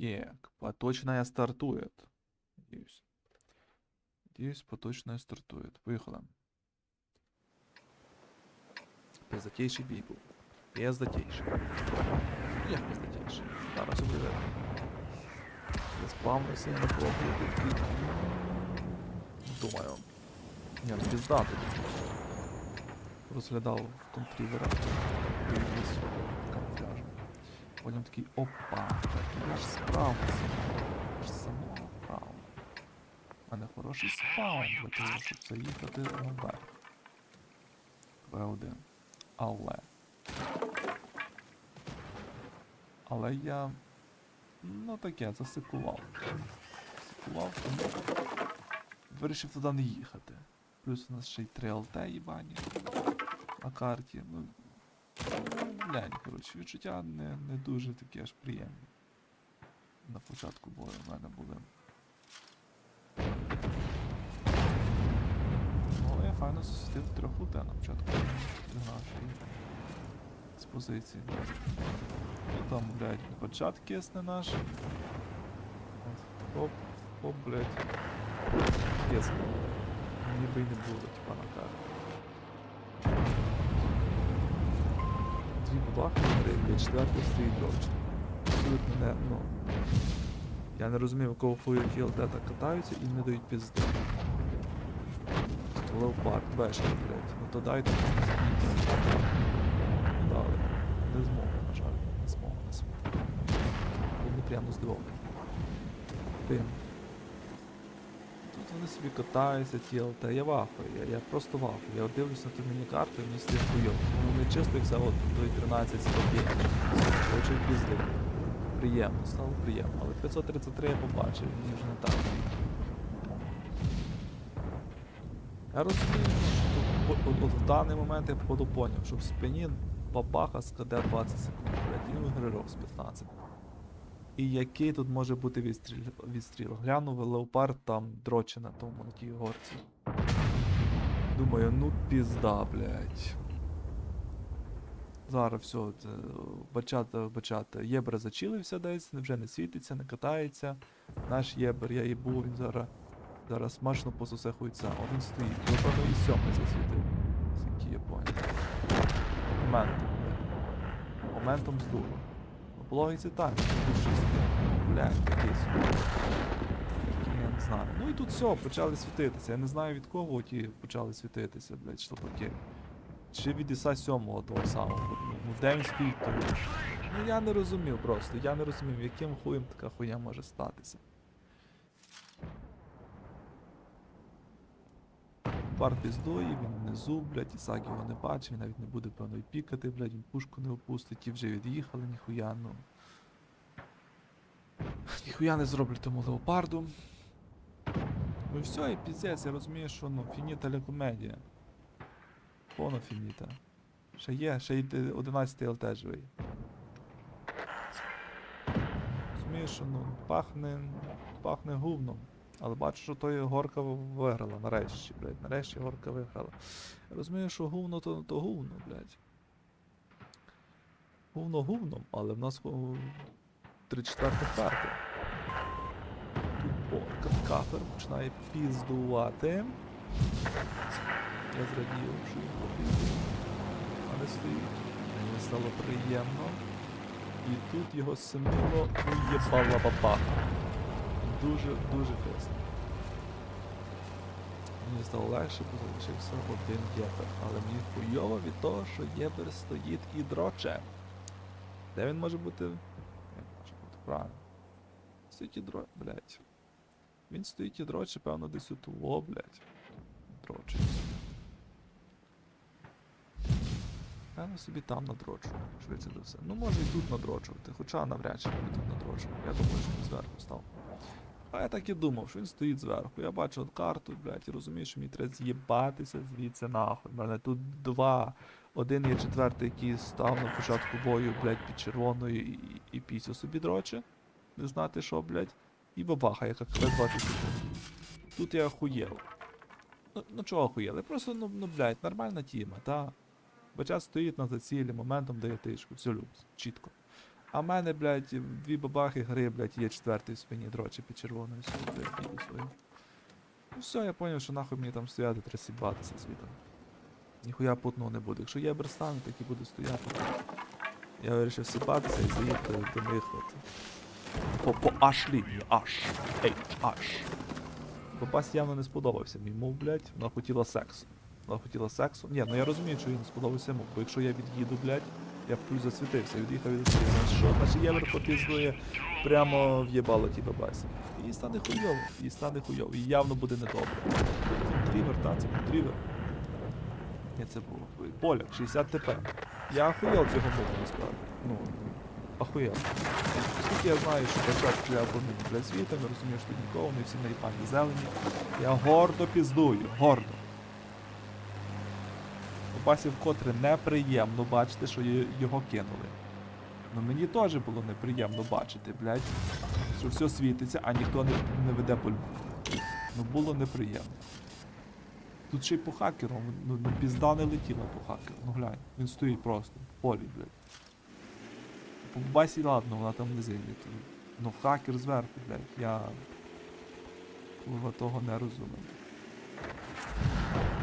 Так, поточная стартует. Надеюсь. Надеюсь, поточная стартует. Поїхали. Пиздатейший бій був. Пиздатейший. Ну, Як пиздатейший? Зараз буде видно. Заспавнився на пробую. Думаю. Ні, ну пізда тоді. Розглядав контрівера. Дивлюсь камуфляж. Потім такий опа, я ж справився. Я ж самого права. У мене хороший спаун для того, щоб заїхати наверх. В1. Але. Але я. Ну таке, засикував. Засикував, тому вирішив туди не їхати. Плюс у нас ще й 3 ЛТ їбані на карті. Ну, глянь, коротше, відчуття не, не дуже такі аж приємні. На початку бою в мене були. Ну, але я файно засвітив трьох ЛТ на початку. Нашої з позиції. Ну там, блядь, почат кисне наш. Оп, оп, блядь. Кисне. Ніби й не було, типа на карті. Дві бабахи, блядь, четвертий стоїть дровчик. Абсолютно не, ну. Я не розумію, у кого ті ЛТ так катаються і не дають пізди. Леопард, бешка, блядь. Ну то дайте. Дали. Не змогли, на жаль. Не змогли, не змогли. Був неприємно здивований. Тим. Тут вони собі катаються, ті ЛТ. Я вахую, я, я просто вахую. Я от дивлюсь на ту міні-карту і мені стає хуйово. Все от той 13 105. Хочу пізди. Приємно, стало приємно. Але 533 я побачив, мені вже не так. Я розумію, що от, от, в даний момент я походу поняв, що в спині бабаха з КД 20 секунд, він виграв з 15. І який тут може бути відстріл? відстріл? Глянув леопард там дроче на тому на тій горці. Думаю, ну пізда, блядь. Зараз все, бачата, бачата. Єбер зачилився десь, вже не світиться, не катається. Наш єбер, я їбу, він зараз. Зараз смачно посусе хуйця. О, він стоїть. Його і сьомий засвітив. Скільки я поняв. Моментом. Моментом здуло. Ну, по логіці так, тут щось. Блядь, такий Я не знаю. Ну і тут все, почали світитися. Я не знаю від кого ті почали світитися, блядь, шлопаки. Чи від Іса 7 того самого. Ну де він стоїть то? Ну я не розумів просто. Я не розумів, яким хуєм така хуйня може статися. Пар піздує, він внизу, блядь, Ісак його не бачить, він навіть не буде певно і пікати, блядь, він пушку не опустить, ті вже від'їхали, ніхуя, ну. Ніхуя не зроблю тому леопарду. Ну і все, і піздець, я розумію, що ну, фініта ля. Повно фініта. Ще є, ще й 11 ЛТ живий. Ну, пахне, пахне гувном. Але бачу, що той горка виграла нарешті, блядь. Нарешті горка виграла. Я розумію, що гувно то, то гувно, блядь. Гувно гувном, але в нас три четвертих карти. Тут о, кафер починає піздувати. Я зрадів, що він попіздив. Але стоїть. Мені стало приємно. І тут його семило уєбала бабаха. Дуже, дуже класно. Мені стало легше, бо залишився один єбер. Але мені хуйово від того, що єбер стоїть і дроче. Де він може бути? Як може бути? Правильно. Стоїть і дроче, блядь. Він стоїть і дроче, певно, десь у того, блядь. Дрочить. собі. Певно собі там надрочу, швидше за все. Ну може і тут надрочувати, хоча навряд чи буде тут надрочувати. Я думаю, що він зверху став. А я так і думав, що він стоїть зверху. Я бачу от карту, блядь, і розумію, що мені треба з'їбатися звідси нахуй. У мене тут два. Один є четвертий, який став на початку бою, блядь, під червоною і, і, і пісю собі дроче. Не знати що, блядь. І бабаха, яка кве 20 секунд. Тут я охуєв. Ну, ну чого охуєли? Просто, ну, ну, блядь, нормальна тіма, та. Бача стоїть на зацілі, моментом дає тишку, все люкс, чітко. А в мене, блядь, дві бабахи гри, блядь, є четвертий спині дрочі під червоною їду свою. Ну все, я поняв, що нахуй мені там стояти, треба сібатися звідом. Ніхуя путного не буде. Якщо є берстан, так і буде стояти. Я вирішив сіпатися і заїхати до них от. По, по аж лінії, аж. Ей, аж. Бабась явно не сподобався мій мов, блядь, вона хотіла сексу. Вона хотіла сексу. Ні, ну я розумію, що не сподобався мов, бо якщо я від'їду, блядь, я б плюс засвітився, від'їхав від засвітився. Що, значить євро попізнує прямо в'єбало ті бабасі. Їй стане хуйово, їй стане хуйово, і явно буде недобре. Трівер, та, це трівер. Ні, це був поляк, 60 ТП. Я охуєл цього мову насправді. Ну, охуєл. Оскільки я знаю, що бачат для оборони для світу, я розумію, що тут нікого, вони всі наїпані зелені. Я гордо піздую, гордо. Бабасі вкотре неприємно бачити, що його кинули. Ну мені теж було неприємно бачити, блядь, що все світиться, а ніхто не, не веде пульбу. Ну було неприємно. Тут ще й по хакеру, ну, ну пізда не летіла по хакеру. Ну глянь, він стоїть просто в полі, блядь. По басі ладно, вона там не зайде. Ну хакер зверху, блядь, я курва того не розумію.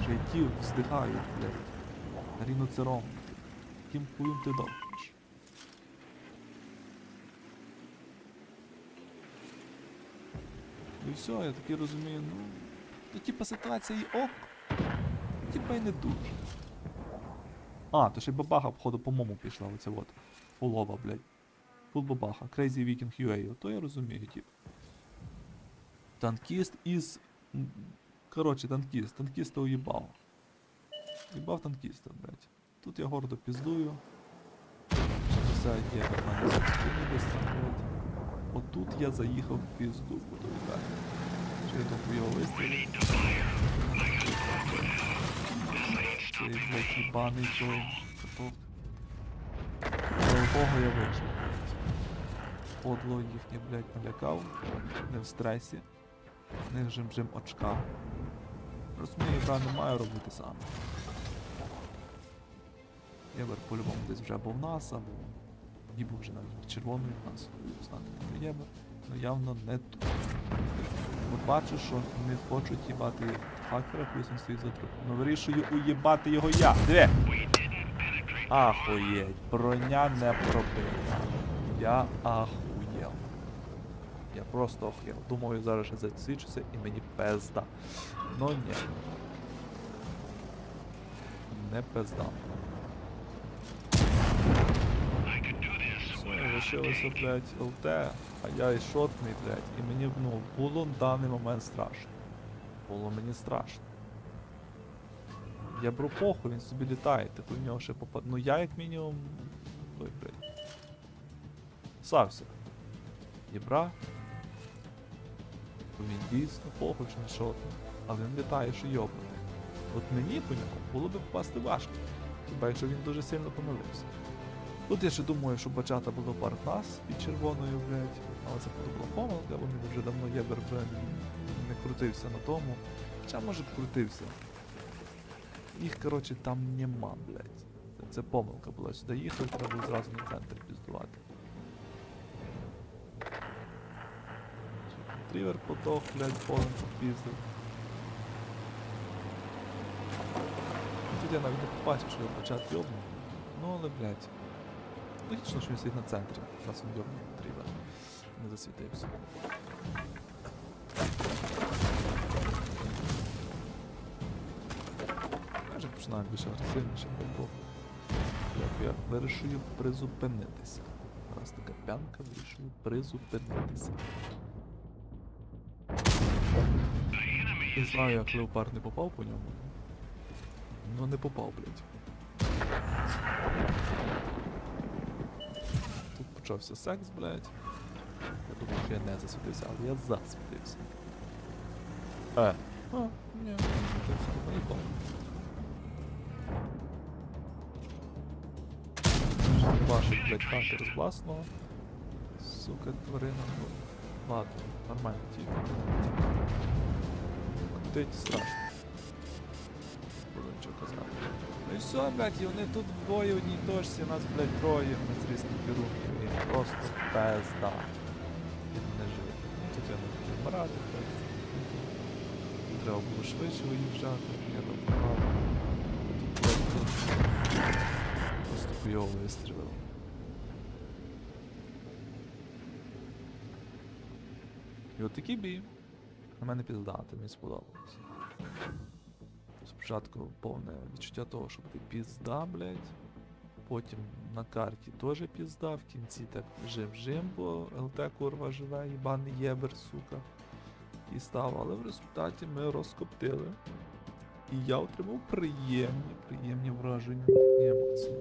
Вже й ті здихають, блядь. Ріноцером. Ким хуєм ти? Ну і все, я таки розумію, ну. Ну, типа ситуація і ок. Типа й не дуже. А, то ще й бабаха, походу, по-моєму пішла, оце от. Фулова, блядь. Фул бабаха. Crazy Viking UA. То я розумію, тип. Танкіст із. Коротше, танкіст. Танкіста уїбав. Уїбав танкіста, блядь. Тут я гордо піздую. В там, блядь. Отут я заїхав в пізду, буду відверто. Чи я то хуйово вистрілив? Цей, блядь, їбаний той каток. Кого я вижив, блядь. Подло їхнє, блядь, налякав. Не в стресі. Не жим-жим очка. Розумію, я не маю робити сам. Євер по-любому десь вже або в нас, або ніби вже навіть червоною в нас. Знати не Євер. Ну явно не тут. От бачу, що не хочуть їбати хакера, плюс він стоїть за трупом. Ну вирішую уїбати його я. Диви! Ахуєть, броня не пробита. Я ахуєл. Я просто охуєл. Думаю, зараз ще засвідчуся і мені пизда. Ну ні. Не пизда. Все, лишилося, блядь, ЛТ, а я і шотний, блядь, і мені, ну, було в даний момент страшно. Було мені страшно. Я беру похуй, він собі літає, типу в нього ще попад. Ну я як мінімум. Ой, блядь. Сався. Єбра. Він дійсно похуй, що не шотний. Але він літає, що йобнутий. От мені по ньому було б попасти важко. Хіба якщо він дуже сильно помилився. Тут я ще думаю, що бачата було пару нас під червоною, блядь. Але це була помилка, бо він вже давно єбер би не крутився на тому. Хоча може крутився. Їх, коротше, там нема, блядь. Це, помилка була. Сюди їхав, треба було зразу на центр піздувати. Трівер потох, блядь, полем попіздив. Тут я навіть не побачив, що я початку йобнув. Ну але, блядь. Логічно, що він сидить на центрі. Раз він йобнув Трівер. Не засвітився. Я вже починаю більш агресивніше бо як я вирішую призупинитися. Раз така п'янка вирішую призупинитися. Не знаю, як леопард не попав по ньому. Ну не попав, блядь. Почався секс, блядь. Я думав, що я не засвітився, але я засвітився. Е. А, ні, не засвітився, не ніколи. Блядь, хантер з власного. Сука, тварина. ну, Ладно, нормально тільки. Крутить страшно. буду нічого казати. Ну і все, блядь, і вони тут двоє в одній точці, нас, блядь, троє, ми з різних керунків, і просто пизда. Він не живе. Ну тут я не хотів вмирати, просто. Треба було швидше виїжджати, я вмирав. Тут просто, просто хуйово вистрілив. І от такий бій. На мене піздати, мені сподобалось. Спочатку повне відчуття того, що ти пізда, блядь. Потім на карті теж пізда, в кінці так жим-жим, бо ЛТ курва живе, їбаний єбер, сука. І став, але в результаті ми розкоптили. І я отримав приємні, приємні враження емоції.